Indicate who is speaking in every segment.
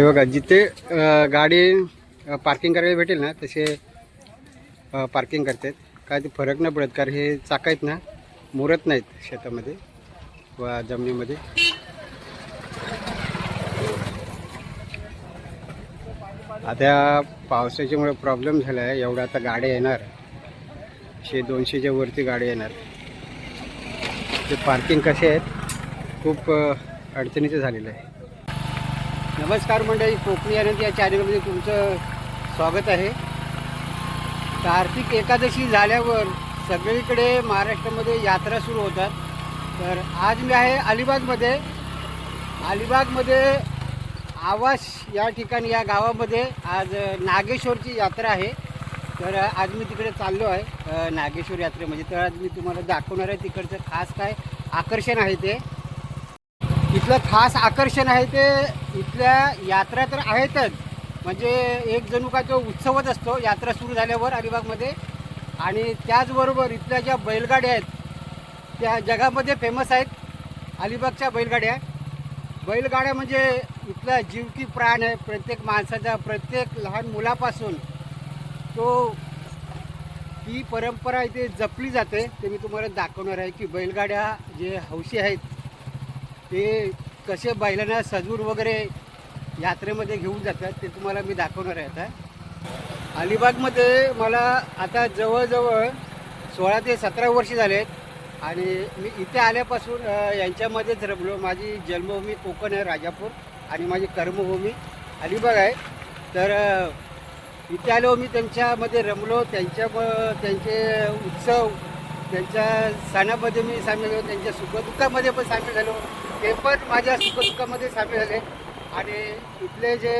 Speaker 1: हे बघा जिथे गाडी पार्किंग करायला भेटेल ना तसे पार्किंग करतात. काय ते फरक नाही पडत कारण हे चाक आहेत ना मुरत नाहीत शेतामध्ये वा जमिनीमध्ये. आता पावसाच्यामुळे प्रॉब्लेम झाला आहे एवढं आता गाड्या येणार. शे दोनशेच्या वरती गाड्या येणार. ते पार्किंग कसे आहेत खूप अडचणीचं झालेलं आहे. नमस्कार मंडळी कोकणी आनंद या चॅनलमध्ये तुमचं स्वागत आहे. कार्तिक एकादशी झाल्यावर सगळीकडे महाराष्ट्रामध्ये यात्रा सुरू होतात. तर आज मी आहे अलिबागमध्ये. अलिबागमध्ये आवास या ठिकाणी या गावामध्ये आज नागेश्वरची यात्रा आहे. तर आज मी तिकडे चाललो आहे नागेश्वर यात्रेमध्ये. तर आज मी तुम्हाला दाखवणार आहे तिकडचं खास काय आकर्षण आहे ते. इथलं खास आकर्षण आहे ते इथल्या यात्रा तर आहेतच. म्हणजे एक जणू का तो उत्सवच असतो यात्रा सुरू झाल्यावर अलिबागमध्ये. आणि त्याचबरोबर इथल्या ज्या बैलगाड्या आहेत त्या जगामध्ये फेमस आहेत अलिबागच्या बैलगाड्या. बैलगाड्या म्हणजे इथला जीव की प्राण आहे प्रत्येक माणसाचा प्रत्येक लहान मुलापासून. तो ही परंपरा इथे जपली जाते. ते मी तुम्हाला दाखवणार आहे की बैलगाड्या जे हौशी आहेत ते कसे बैलांना सजूर वगैरे यात्रेमध्ये घेऊन जातात ते तुम्हाला मी दाखवणार आहे आता. अलिबागमध्ये मला आता जवळजवळ सोळा ते सतरा वर्ष झाले आणि मी इथे आल्यापासून यांच्यामध्येच रमलो. माझी जन्मभूमी कोकण आहे राजापूर आणि माझी कर्मभूमी अलिबाग आहे. तर इथे आलो मी त्यांच्यामध्ये रमलो. त्यांच्या त्यांचे उत्सव त्यांच्या सणामध्ये मी सामील झालो. त्यांच्या सुखदुःखामध्ये पण सामील झालो. ते पण माझ्या सुखदुःखामध्ये सामील झाले. आणि इथले जे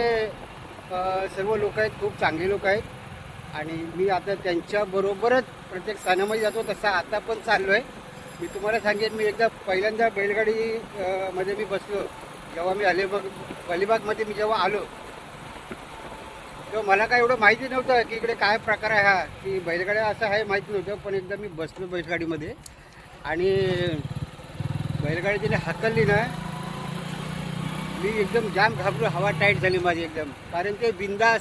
Speaker 1: सर्व लोक आहेत खूप चांगले लोक आहेत. आणि मी आता त्यांच्याबरोबरच प्रत्येक सणामध्ये जातो तसा आता पण चाललो आहे मी तुम्हाला सांगेन मी एकदा पहिल्यांदा बैलगाडी मध्ये मी बसलो. जेव्हा मी अलिबाग अलिबागमध्ये मी जेव्हा आलो तेव्हा मला काय एवढं माहिती नव्हतं की इकडे काय प्रकार आहे हा. की बैलगाड्या असं आहे माहिती नव्हतं. पण एकदा मी बसलो बैलगाडीमध्ये. आणि बैलगाडी तिने हाकलली ना मी एकदम जाम घाबरू हवा टाईट झाली माझी एकदम. कारण ते बिंदास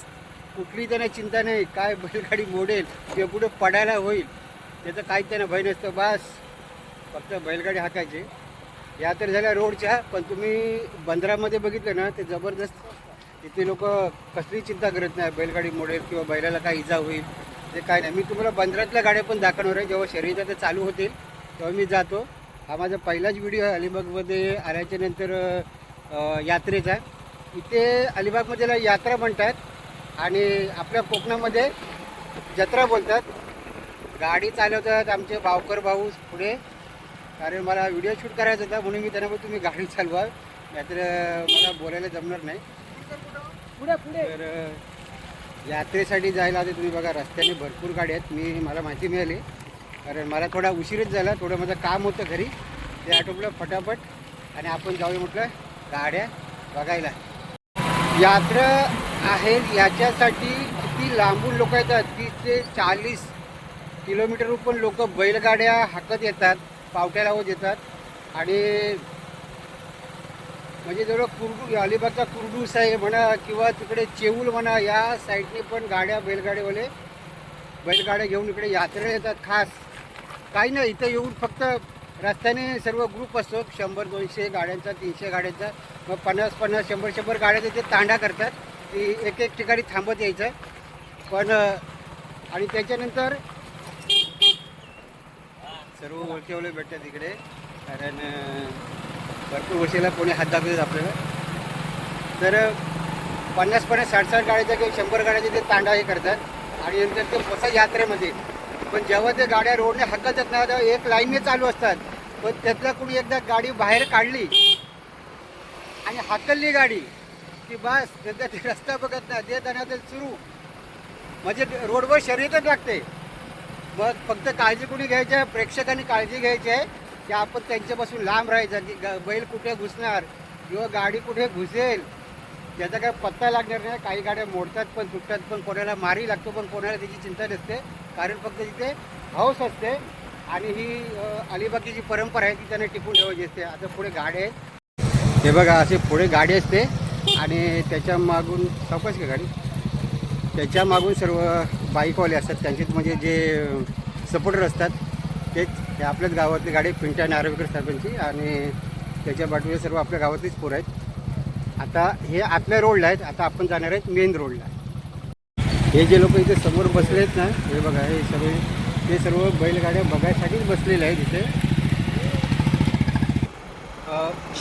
Speaker 1: कुठली त्यांना चिंता नाही काय बैलगाडी मोडेल ते पुढे पडायला होईल. त्याचं काही त्यांना भय नसतं बस. फक्त बैलगाडी हाकायची. या तर झाल्या रोडच्या पण तुम्ही बंदरामध्ये बघितलं ना ते जबरदस्त. इथे लोक कसली चिंता करत नाही बैलगाडी मोडेल किंवा बैलाला काय इजा होईल ते काय नाही. मी तुम्हाला बंदरातल्या गाड्या पण दाखवणार आहे. जेव्हा शर्यत चालू होतील तेव्हा मी जातो. हा माझा पहिलाच व्हिडिओ आहे अलिबागमध्ये आल्याच्यानंतर यात्रेचा. इथे अलिबागमध्ये यात्रा म्हणतात आणि आपल्या कोकणामध्ये जत्रा बोलतात. गाडी चालवतात आमचे भावकर भाऊ पुढे. कारण मला व्हिडिओ शूट करायचा होता म्हणून मी त्यांना तुम्ही गाडी चालवा. नाहीतर मला बोलायला जमणार नाही. पुढे पुढे. तर यात्रेसाठी जायला आता तुम्ही बघा रस्त्याने भरपूर गाड्या आहेत. मी मला माहिती मिळाली. कारण मला थोडा उशीरच झाला थोडं माझं काम होतं घरी. ते आटोपलं फटाफट आणि आपण जाऊया म्हटलं गाड्या बघायला. यात्रा आहे याच्यासाठी किती लांबून लोक येतात? तीस ते चाळीस किलोमीटरवर पण लोक बैलगाड्या हाकत येतात पावट्याला होत येतात. आणि म्हणजे जवळ कुरडू अलिबागचा कुरडू साहेब म्हणा किंवा तिकडे चेऊल म्हणा या साईडने पण गाड्या बैलगाड्यावाले बैलगाड्या घेऊन इकडे यात्रेला येतात खास. काही नाही इथं येऊन फक्त रस्त्याने सर्व ग्रुप असतो. शंभर दोनशे गाड्यांचा तीनशे गाड्यांचा. मग पन्नास पन्नास शंभर शंभर गाड्या तिथे तांडा करतात. की एक एक ठिकाणी थांबत यायचं. पण आणि त्याच्यानंतर सर्व ओळखीवाले भेटतात इकडे कारण भरपूर वर्षीला कोणी हात दाखवतात आपल्याला. तर पन्नास पन्नास साठ साठ गाड्याच्या किंवा शंभर गाड्याचे ते तांडा हे करतात. आणि नंतर ते बसा यात्रेमध्ये पण जेव्हा ते गाड्या रोडने हकलतात ना तेव्हा एक लाईनने चालू असतात. पण त्यातल्या कुणी एकदा गाडी बाहेर काढली आणि हाकलली गाडी की बस त्याचा ते रस्ता बघत नाही ते त्यांना ते सुरू. म्हणजे रोडवर शर्यतच लागते. मग फक्त काळजी कुणी घ्यायची आहे? प्रेक्षकांनी काळजी घ्यायची आहे की आपण त्यांच्यापासून लांब राहायचं की ग- बैल कुठे घुसणार किंवा गाडी कुठे घुसेल त्याचा काय पत्ता लागणार नाही. काही गाड्या मोडतात पण तुटतात पण कोणाला मारी लागतो पण कोणाला त्याची चिंता नसते. कारण फक्त तिथे हौस असते आणि ही अलिबागची जी परंपरा आहे ती त्यांना टिकून ठेवायची असते. आता पुढे गाडी आहेत हे बघा असे पुढे गाडी असते आणि त्याच्या मागून चौकस का गाडी. त्याच्या मागून सर्व बाईकवाले असतात. त्यांचेच म्हणजे जे सपोर्टर असतात तेच हे आपल्याच गावातली गाडी पिंट्या नार्वेकर साहेबांची. आणि त्याच्या बाजूला सर्व आपल्या गावातलीच पोरं आहेत. आता हे आतल्या रोडला आहेत. आता आपण जाणार आहेत मेन रोडला हे जे लोक इथे समोर बसले आहेत ना हे बघा हे सगळे ते सर्व बैलगाड्या बघायसाठीच बसलेले आहेत इथे.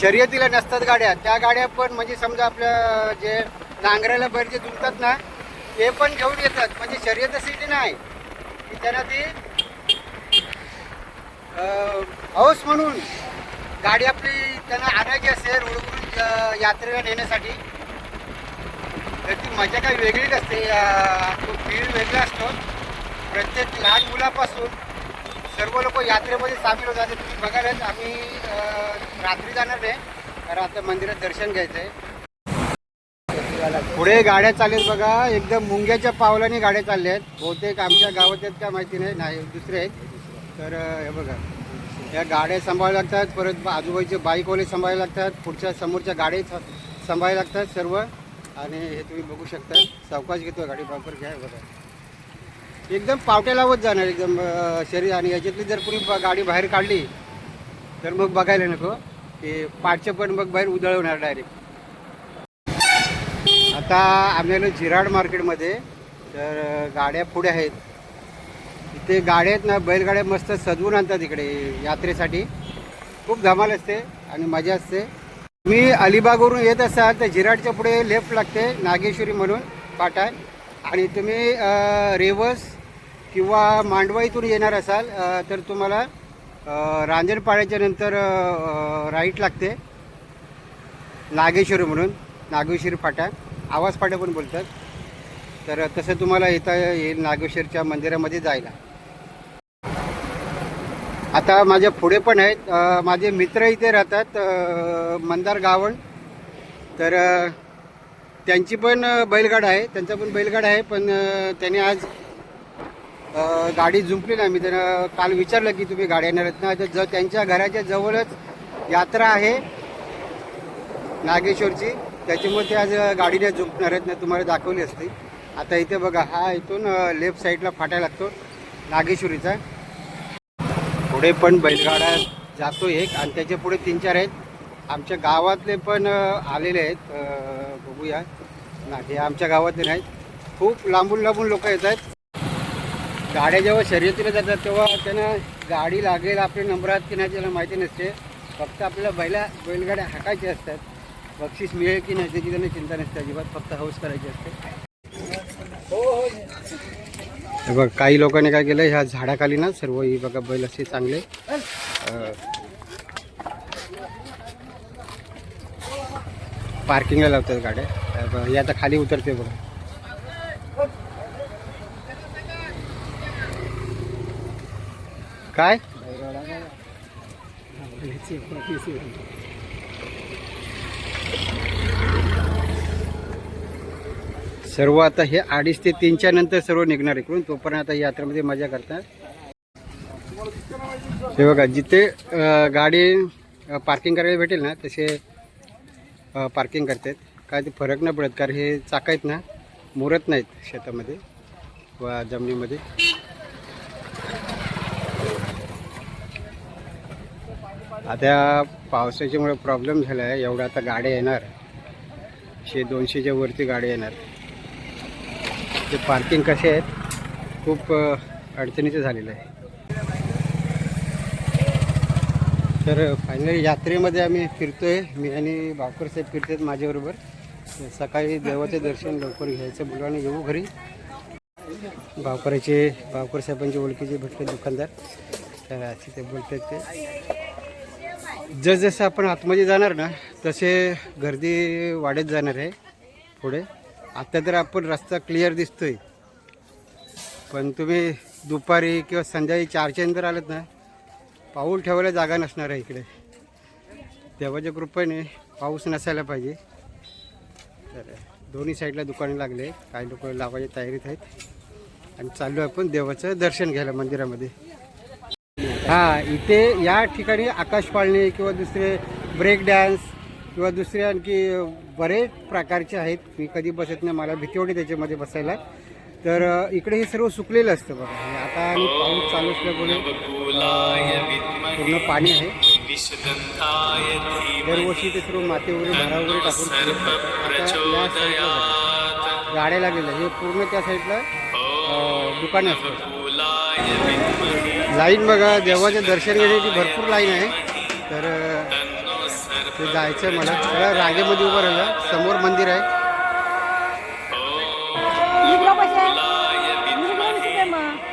Speaker 1: शर्यतीला नसतात गाड्या. त्या गाड्या पण म्हणजे समजा आपल्या जे नांगराला बैल जे दुखतात ना ते पण घेऊन येतात. म्हणजे शर्यतीसाठी नाही. त्यांना ती हौस म्हणून गाडी आपली त्यांना आणायची असते रोडवरून यात्रेला नेण्यासाठी. त्याची मजा काही वेगळीच असते. तो फील वेगळा असतो. प्रत्येक लहान मुलापासून सर्व लोक यात्रेमध्ये सामील होतात. तुम्ही बघायलाच आम्ही रात्री जाणार आहे. रात्र मंदिरात दर्शन घ्यायचं आहे पुढे गाड्या चालेल बघा. एकदम मुंग्याच्या पावलाने गाड्या चालल्या आहेत बहुतेक आमच्या गावात आहेत का माहिती नाही. नाही दुसरे आहेत. तर हे बघा. या गाड्या सांभाळाव्या लागतात. परत आजूबाजूचे बाईकवाले सांभाळायला लागतात. पुढच्या समोरच्या गाड्या सांभाळायला लागतात सर्व. आणि हे तुम्ही बघू शकता सावकाश घेतो गाडी वापर घ्या बघा. एकदम पावट्या लावत जाणार एकदम शरीर. आणि याच्यातली जर कोणी गाडी बाहेर काढली तर मग बघायला नको. की पाठचे पण मग बाहेर उधळवणार डायरेक्ट आता आम्ही झिराड जिराड मार्केटमध्ये. तर गाड्या पुढे आहेत. इथे गाड्या आहेत ना बैलगाड्या मस्त सजवून आणतात इकडे यात्रेसाठी. खूप धमाल असते आणि मजा असते. मी अलिबागवरून येत असाल तर जिराडच्या पुढे लेफ्ट लागते नागेश्वरी म्हणून पाटा आणि तुम्ही रेवस किंवा मांडवा येणार असाल तर तुम्हाला अ, रांजणपाड्याच्या नंतर राईट लागते. नागेश्वरी म्हणून नागेश्वरी फाटा आवाज फाटा पण बोलतात. तर तसं तुम्हाला येता येईल नागेश्वरच्या मंदिरामध्ये जायला. आता माझ्या पुढे पण आहेत. माझे मित्र इथे राहतात मंदार गावण तर त्यांची पण बैलगाड आहे. त्यांचा पण बैलगाड आहे पण त्याने आज गाडी जुंपली नाही. मी त्यांना काल विचारलं की तुम्ही गाड्या येणार ना? तर ज त्यांच्या घराच्या जवळच यात्रा आहे नागेश्वरची. त्याच्यामुळे ते आज गाडीने जुंपणार आहेत ना तुम्हाला दाखवली असते. आता इथे बघा हा इथून लेफ्ट साईडला फाटा लागतो नागेश्वरीचा. पुढे पण बैलगाडा जातो एक आणि त्याच्या पुढे तीन चार आहेत. आमच्या गावातले पण आलेले आहेत. बघूया. ना हे आमच्या गावातले नाहीत. खूप लांबून लांबून लोक येत आहेत. गाड्या जेव्हा शर्यतीला जातात तेव्हा त्यांना गाडी लागेल आपल्या नंबरात की नाही त्याला माहिती नसते. फक्त आपल्याला बैला बैलगाड्या हाकायच्या असतात. बक्षीस मिळेल की नाही त्याची त्यांना चिंता नसते. अजिबात फक्त हौस करायची असते. हे बघ काही लोकांनी काय केलं ह्या झाडाखाली ना सर्व ही बघा बैल असे चांगले. पार्किंगला लावतात गाड्या. हे आता खाली उतरते बघा. काय? सर्व आता हे अडीच ते तीनच्या नंतर सर्व निघणार इकडून. तोपर्यंत आता यात्रेमध्ये मजा करतात. हे बघा जिथे गाडी पार्किंग करायला भेटेल ना तसे पार्किंग करतात. काय ते फरक नाही पडत कारण हे चाक आहेत ना मुरत नाहीत शेतामध्ये वा जमिनीमध्ये. आता पावसाच्यामुळे प्रॉब्लेम झाला आहे एवढा आता गाड्या येणार. शे दोनशेच्या वरती गाड्या येणार. ते पार्किंग कसे आहेत खूप अडचणीचं झालेलं आहे. तर फायनली यात्रेमध्ये आम्ही फिरतोय मी आणि बाकर साहेब आहेत माझ्याबरोबर. सकाळी देवाचं दर्शन लवकर घ्यायचं बोलवाने येऊ घरी. बावकराचे बावकर साहेबांचे ओळखीचे भेटले दुकानदार. तर असे ते बोलतात ते. जसजसं आपण आतमध्ये जाणार ना तसे गर्दी वाढत जाणार आहे पुढे. आता तर आपण रस्ता क्लिअर दिसतोय. पण तुम्ही दुपारी किंवा संध्याकाळी चारच्या नंतर आलात ना पाऊल ठेवायला जागा नसणार आहे इकडे. देवाच्या कृपेने पाऊस नसायला पाहिजे. तर दोन्ही साईडला दुकाने लागले काही लोक लावायच्या तयारीत आहेत. आणि चाललो आपण देवाचं दर्शन घ्यायला मंदिरामध्ये. हा इथे या ठिकाणी आकाश पाळणे किंवा दुसरे ब्रेक डॅन्स किंवा दुसरे आणखी बरेच प्रकारचे आहेत मी कधी बसत नाही मला भीती वाटते त्याच्यामध्ये बसायला तर इकडे हे सर्व सुकलेलं असतं बघा आता आणि पाऊस चालू असल्यामुळे पूर्ण पाणी आहे दरवर्षी ते सर्व माती वगैरे भारा वगैरे टाकून. गाड्या लागलेल्या हे पूर्ण त्या साईडला दुकाने असतात लाईन बघा देवाचे दर्शन घेण्याची भरपूर लाईन आहे तर ते जायचं आहे मला. सगळ्या रांगेमध्ये उभं राहिलं. समोर मंदिर आहे.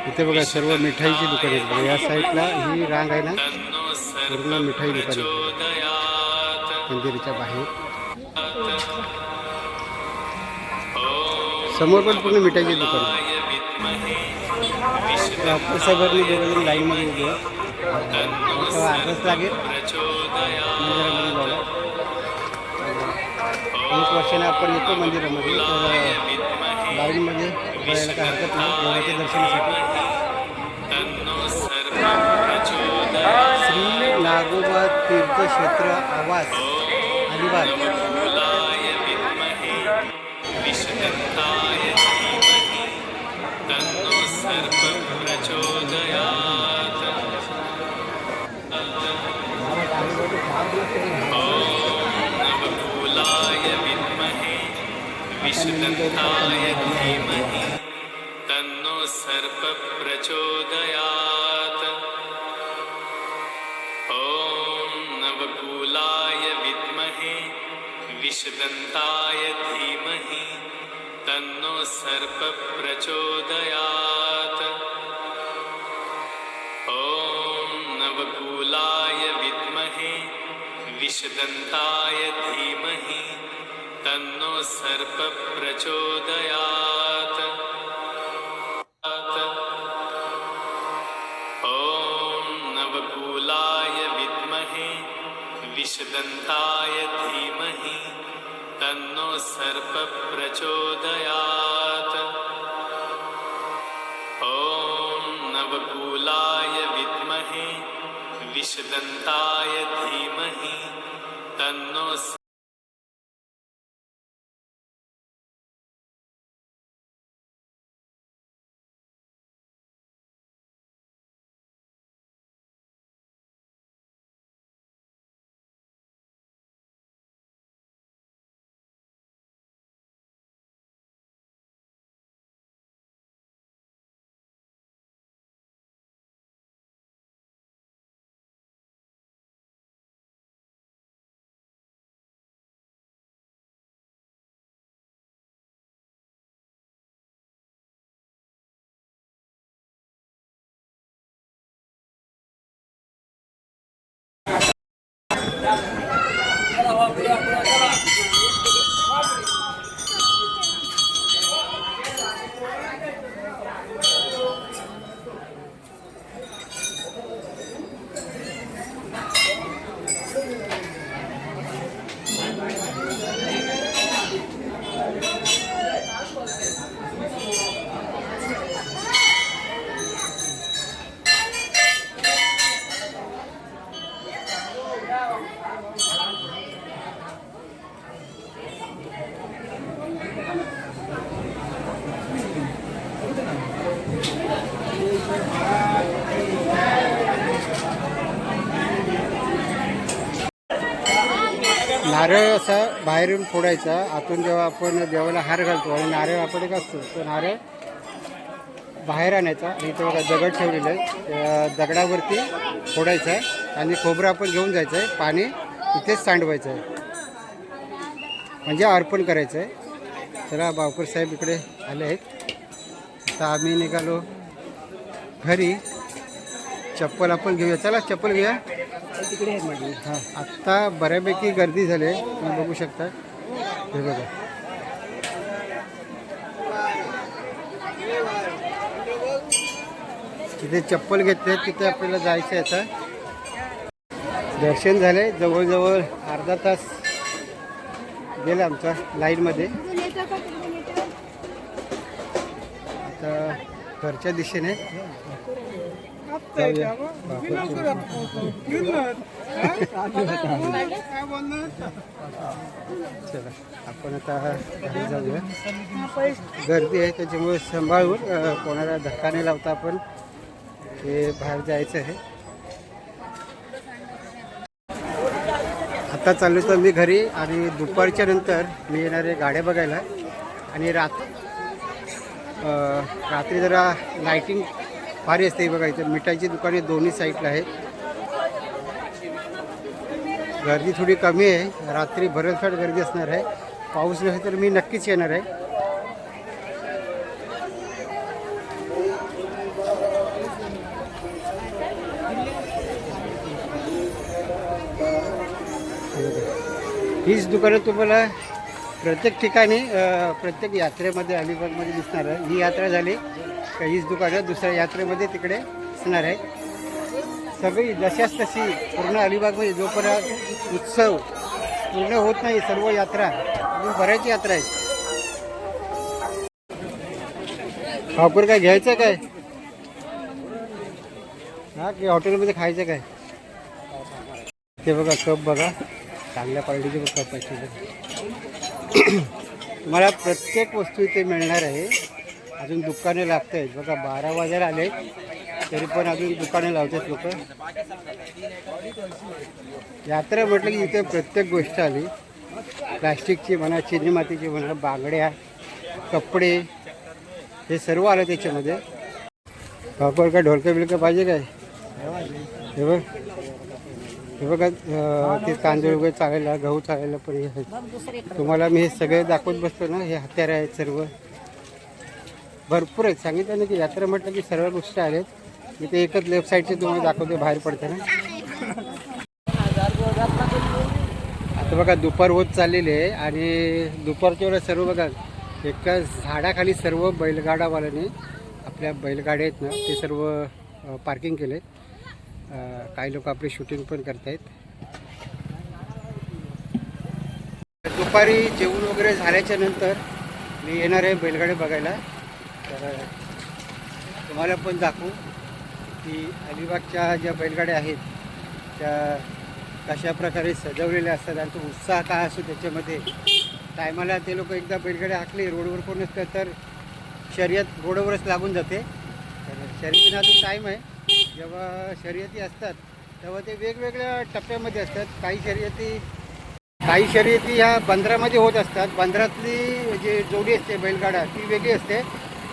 Speaker 1: इथे बघा सर्व मिठाईची दुकान आहेत बघा. या साईडला ही रांग आहे ना. पूर्ण मिठाई दुकान आहे. मंदिराच्या बाहेर. समोर पण पूर्ण मिठाईची दुकान आहे. डॉक्टर साहेबांनी दोघं लाईनमध्ये उभे. अर्धच लागेल. एक वर्षाने आपण येतो मंदिरामध्ये तर लाईनमध्ये जायला काय हरकत नाही देवाच्या दर्शनासाठी. श्री नागोबा तीर्थक्षेत्र आवास अलिबाग.
Speaker 2: तन्नो सर्प प्रचोदयात् ॐ नवकूलाय विद्महे विषदन्ताय धीमहि तन्नो सर्प प्रचोदयात् ॐ नवकूलाय विद्महे विषदन्ताय धीमहि प्रचोदयात्। ॐ नवकूलाय विद्महे विषदन्ताय धीमहि तन्नो सर्पप्रचोदयात्। ॐ नवकूलाय विद्महे विषदन्ताय धीमहि तन्नो ほらほらほらほら
Speaker 1: नारळ असा बाहेरून फोडायचा आतून जेव्हा आपण देवाला हार घालतो आणि नारळ आपण एक असतो तो नारळ बाहेर आणायचा. आणि इथे बघा दगड ठेवलेलं आहे दगडावरती फोडायचा आहे आणि खोबरं आपण घेऊन जायचं आहे. पाणी इथेच सांडवायचं आहे. म्हणजे अर्पण करायचं आहे. चला बावकर साहेब इकडे आले आहेत. आता आम्ही निघालो घरी. चप्पल आपण घेऊया. चला चप्पल घेऊया. तिकडे आहेत माझी. हां आत्ता बऱ्यापैकी गर्दी झाली आहे. तुम्ही बघू शकता. हे बघा. तिथे चप्पल घेतले तिथे आपल्याला जायचं आहे आता. दर्शन झाले जवळजवळ अर्धा तास गेला आमचा लाईनमध्ये आता घरच्या दिशेने चला आपण आता घरी जाऊया. गर्दी आहे त्याच्यामुळे सांभाळून कोणाला धक्का नाही लावता आपण. ते बाहेर जायचं आहे. आता चाललो तर मी घरी आणि दुपारच्या नंतर मी येणार आहे गाड्या बघायला. आणि रात रात्री जरा लाईटिंग भारी असते बघा इथं मिठाईची दुकाने दोन्ही साईडला आहेत गर्दी थोडी कमी आहे रात्री भरमसाठ गर्दी असणार आहे. पाऊस नसेल तर मी नक्कीच येणार आहे. हीच दुकानं तुम्हाला प्रत्येक ठिकाणी प्रत्येक यात्रेमध्ये अलिबागमध्ये दिसणार आहे. ही यात्रा झाली. हीच दुकानं दुसऱ्या यात्रेमध्ये तिकडे असणार आहे सगळी जशाच तशी पूर्ण अलिबागमध्ये जोपर्यंत उत्सव पूर्ण होत नाही सर्व यात्रा अजून बऱ्याच यात्रा आहेत. खापूर काय घ्यायचं काय? हा की हॉटेलमध्ये खायचं काय? ते बघा कप बघा. चांगल्या क्वालिटीचे कप आहे तुम्हाला प्रत्येक वस्तू इथे मिळणार आहे. अजून दुकाने लागत आहेत बघा बारा वाजायला आले. तरी पण अजून दुकाने लावतात लोक. यात्रा म्हटलं की इथे प्रत्येक गोष्ट आली. प्लास्टिकची म्हणा चिनी मातीची म्हणा बांगड्या कपडे हे सर्व आलं त्याच्यामध्ये. वापर काय ढोलकं बिलकं पाहिजे काय? हे बघ. हे बघा ते तांदूळ वगैरे चालायला गहू चालायला पण हे तुम्हाला मी हे सगळे दाखवत बसतो ना हे हत्यार आहेत सर्व. भरपूर आहेत. सांगितलं ना की यात्रा म्हटलं की सर्व गोष्टी आल्यात इथे एकच लेफ्ट साईडचे तुम्हाला दाखवते बाहेर पडताना. आता बघा दुपार होत चाललेली आहे आणि दुपारच्या वेळेला सर्व बघा एका झाडाखाली सर्व बैलगाडावाल्याने आपल्या बैलगाड्या आहेत ना ते सर्व पार्किंग केले. काही लोक आपली शूटिंग पण करतायत. दुपारी जेवण वगैरे झाल्याच्यानंतर मी येणार आहे बैलगाडी बघायला. तर तुम्हाला पण दाखवू की अलिबागच्या ज्या बैलगाड्या आहेत त्या कशा प्रकारे सजवलेल्या असतात आणि तो उत्साह काय असतो त्याच्यामध्ये. टायमाला ते लोक एकदा बैलगाड्या हाकले रोडवर कोण नसतं तर शर्यत रोडवरच लागून जाते. तर शर्यतीला अजून टाईम आहे. जेव्हा शर्यती असतात तेव्हा ते वेगवेगळ्या टप्प्यामध्ये असतात. काही शर्यती काही शर्यती ह्या बंदरामध्ये होत असतात. बंदरातली जे जोडी असते बैलगाडा ती वेगळी असते.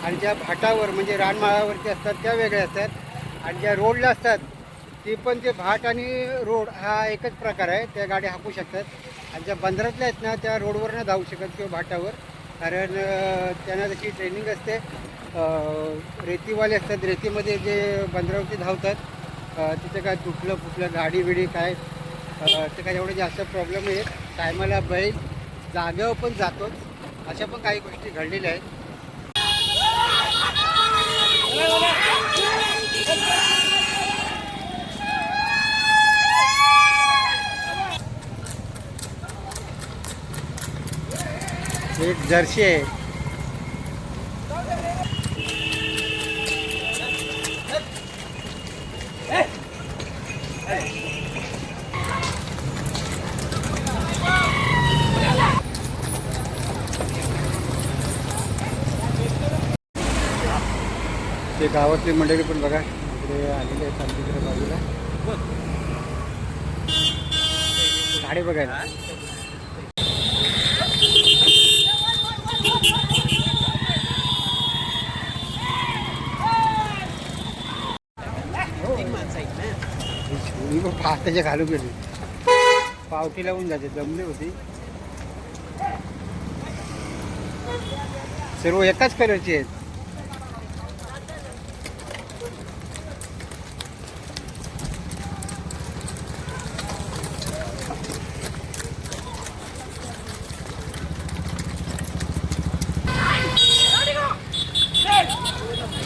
Speaker 1: आणि ज्या भाटावर म्हणजे रानमाळावरती असतात त्या वेगळ्या असतात. आणि ज्या रोडला असतात ती पण ते भाट आणि रोड हा एकच प्रकार आहे. त्या गाड्या हाकू शकतात. आणि ज्या बंदरातल्या आहेत ना त्या रोडवर न धावू शकत किंवा भाटावर. कारण त्यांना जशी ट्रेनिंग असते. रेतीवाले असतात. रेतीमध्ये जे बंदरावरती धावतात तिथे काय तुटलं फुटलं गाडी बिडी काय ते काय एवढे जास्त प्रॉब्लेम आहेत टायमाला बैल जागेवर पण जातोच. अशा पण काही गोष्टी घडलेल्या आहेत. एक जर्सी आहे. ते गावातली मंडळी पण बघा इकडे आलेले आहेत आमच्या बाजूला. गाडी बघायला. मी पण पाहताच्या घालू गेली. पावटी लावून जाते जमली होती. सर्व एकाच कलरची आहेत.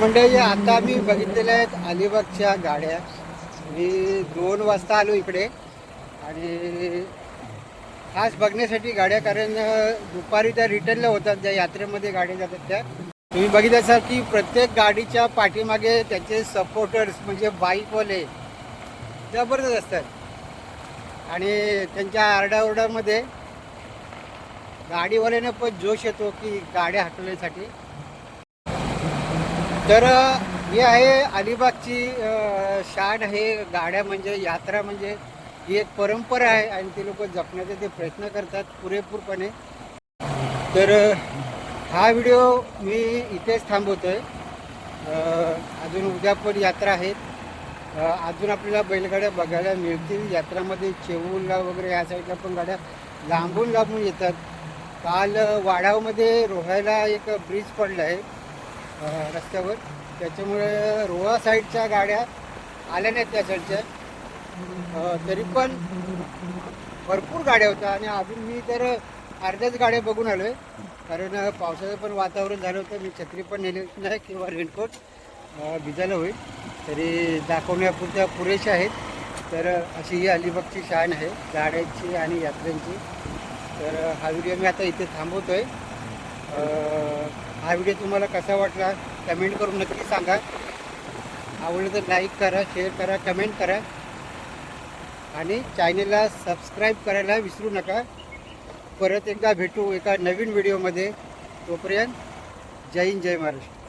Speaker 1: मंडळी आता मी बघितलेल्या आहेत अलिबागच्या गाड्या. मी दोन वाजता आलो इकडे. आणि खास बघण्यासाठी गाड्या कारण दुपारी त्या रिटर्नला होतात ज्या यात्रेमध्ये गाड्या जातात त्या. तुम्ही बघितल्यासार असाल की प्रत्येक गाडीच्या पाठीमागे त्याचे सपोर्टर्स म्हणजे बाईकवाले जबरदस्त असतात. आणि त्यांच्या आरडाओरडामध्ये गाडीवाल्यांना पण जोश येतो की गाड्या हटवण्यासाठी. तर हे ही आहे अलिबागची शान हे गाड्या म्हणजे यात्रा म्हणजे ही एक परंपरा आहे आणि ते लोक जपण्याचे ते प्रयत्न करतात पुरेपूरपणे. तर हा व्हिडिओ मी इथेच थांबवतोय. आहे अजून उद्या पण यात्रा आहेत अजून आपल्याला बैलगाड्या बघायला मिळतील. यात्रामध्ये चेऊरला वगैरे या साईडला पण गाड्या लांबून लांबून येतात. काल वाडावमध्ये रोहायला एक ब्रिज पडला आहे रस्त्यावर. त्याच्यामुळे रोहा साईडच्या गाड्या आल्या नाहीत त्या साईडच्या. तरी पण भरपूर गाड्या होत्या आणि अजून मी तर अर्ध्याच गाड्या बघून आलो आहे कारण पावसाचं पण वातावरण झालं होतं. मी छत्री पण नेली नाही किंवा रेनकोट. भिजायला होईल. तरी दाखवण्यापुरत्या पुरेशा आहेत. तर अशी ही अलिबागची शान आहे. गाड्यांची आणि यात्रेंची. तर हा व्हिडिओ मी आता इथे थांबवतो आहे हा व्हिडिओ तुम्हाला कसा वाटला कमेंट करून नक्की सांगा. आवडलं तर लाईक करा शेअर करा कमेंट करा. आणि चॅनेलला सबस्क्राईब करायला विसरू नका. परत एकदा भेटू एका नवीन व्हिडिओमध्ये तोपर्यंत जय हिंद जय महाराष्ट्र.